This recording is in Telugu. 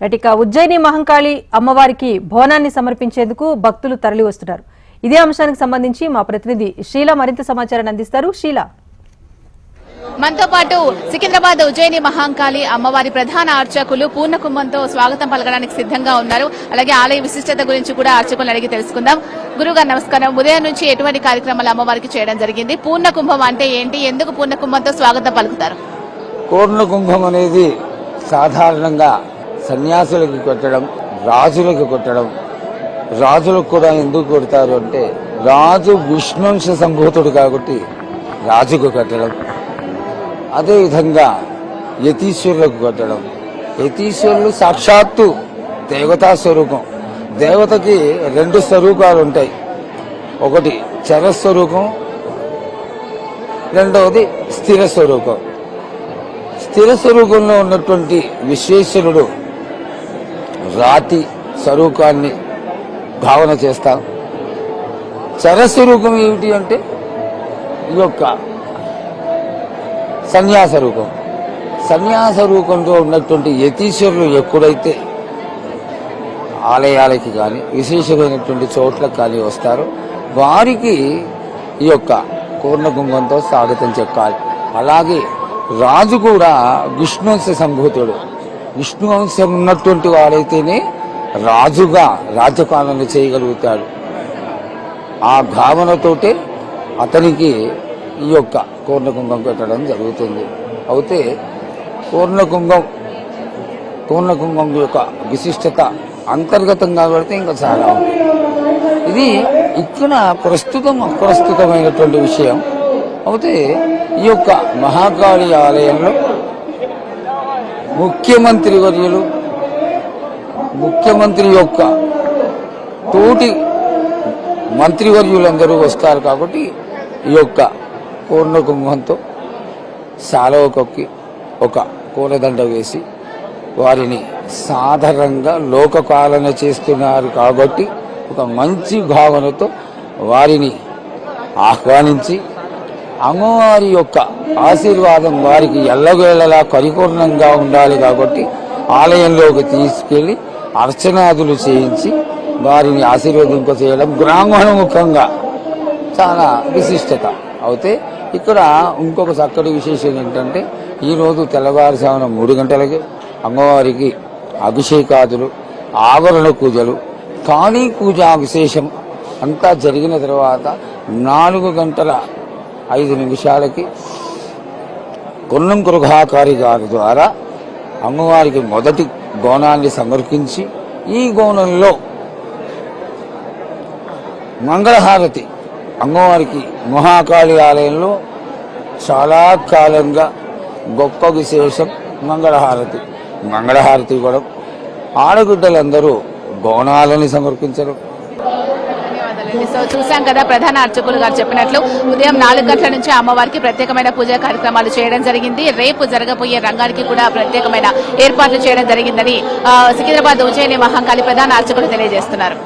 రైట్ ఇక ఉజ్జయిని మహంకాళి అమ్మవారికి బోనాన్ని సమర్పించేందుకు భక్తులు తరలి వస్తున్నారు. ఇదే అంశానికి సంబంధించి మా ప్రతినిధి షీల మరింత సమాచారాన్ని అందిస్తారు. షీల మనతో పాటు సికింద్రాబాద్ ఉజ్జయిని మహాంకాళి అమ్మవారి ప్రధాన అర్చకులు పూర్ణ కుంభంతో స్వాగతం పలకడానికి సిద్ధంగా ఉన్నారు. అలాగే ఆలయ విశిష్టత గురించి కూడా అర్చకులను అడిగి తెలుసుకుందాం. గురుగారు నమస్కారం. ఉదయం నుంచి ఎటువంటి కార్యక్రమాలు అమ్మవారికి చేయడం జరిగింది? పూర్ణ కుంభం అంటే ఏంటి? ఎందుకు పూర్ణ కుంభంతో స్వాగతం పలుకుతారు? పూర్ణ కుంభం అనేది సాధారణంగా సన్యాసులకు కొట్టడం రాజులకు కొట్టడం. రాజులకు కూడా ఎందుకు కొడతారు అంటే రాజు విష్ణుంశ సంభూతుడు కాబట్టి రాజుకు కట్టడం. అదేవిధంగా యతీశ్వరులకు కొట్టడం. యతీశ్వరులు సాక్షాత్తు దేవతా స్వరూపం. దేవతకి రెండు స్వరూపాలు ఉంటాయి. ఒకటి చరస్వరూపం రెండవది స్థిర స్వరూపం స్థిర స్వరూపంలో ఉన్నటువంటి విశ్వేశ్వరుడు రాతి స్వరూపాన్ని భావన చేస్తాం. చరస్వరూపం ఏమిటి అంటే ఈ యొక్క సన్యాస రూపం. సన్యాస రూపంలో ఉన్నటువంటి యతీశ్వరులు ఎప్పుడైతే ఆలయాలకి కానీ విశేషమైనటువంటి చోట్లకు కానీ వస్తారో వారికి ఈ యొక్క పూర్ణకుంభంతో స్వాగతం చెప్పాలి. అలాగే రాజు కూడా విష్ణువంశ సంభూతుడు. విష్ణు అంశం ఉన్నటువంటి వాడైతేనే రాజుగా రాజ్యపాలన చేయగలుగుతాడు. ఆ భావనతోటే అతనికి ఈ యొక్క పూర్ణకుంభం పెట్టడం జరుగుతుంది. అయితే పూర్ణకుంభం పూర్ణకుంభం యొక్క విశిష్టత అంతర్గతంగా పెడితే ఇంకా చాలా ఉంది. ఇది ఇక్కడ ప్రస్తుతం అప్రస్తుతమైనటువంటి విషయం. అయితే ఈ యొక్క మహాకాళి ఆలయంలో ముఖ్యమంత్రి వర్యులు ముఖ్యమంత్రి యొక్క తోటి మంత్రివర్యులందరూ వస్తారు కాబట్టి ఈ యొక్క పూర్ణ కుంభంతో సాలవకొక్కి ఒక కూరదండ వేసి వారిని సాధారణంగా లోకపాలన చేస్తున్నారు కాబట్టి ఒక మంచి భావనతో వారిని ఆహ్వానించి అమ్మవారి యొక్క ఆశీర్వాదం వారికి ఎల్లవేళలా పరిపూర్ణంగా ఉండాలి కాబట్టి ఆలయంలోకి తీసుకెళ్ళి అర్చనాదులు చేయించి వారిని ఆశీర్వదింప చేయడం బ్రాహ్మణముఖంగా చాలా విశిష్టత. అయితే ఇక్కడ ఇంకొక చక్కటి విశేషం ఏంటంటే ఈరోజు తెల్లవారుజామున మూడు గంటలకి అమ్మవారికి అభిషేకాదులు ఆవరణ పూజలు కాళీ పూజ విశేషం అంతా జరిగిన తర్వాత నాలుగు గంటల ఐదు నిమిషాలకి కొన్నం గృహాకారి గారి ద్వారా అమ్మవారికి మొదటి గోణాన్ని సమర్పించి ఈ గోణంలో మంగళహారతి అమ్మవారికి మహాకాళి ఆలయంలో చాలా కాలంగా గొప్ప విశేషం మంగళహారతి. మంగళహారతి ఇవ్వడం. ఆడబిడ్డలందరూ గోణాలని సమర్పించడం. సో చూసాం కదా ప్రధాన అర్చకులు గారు చెప్పినట్లు ఉదయం నాలుగు గంటల నుంచి అమ్మవారికి ప్రత్యేకమైన పూజా కార్యక్రమాలు చేయడం జరిగింది. రేపు జరగబోయే రంగానికి కూడా ప్రత్యేకమైన ఏర్పాట్లు చేయడం జరిగిందని సికింద్రాబాద్ ఉజ్జయిని మహంకాళి ప్రధాన అర్చకులు తెలియజేస్తున్నారు.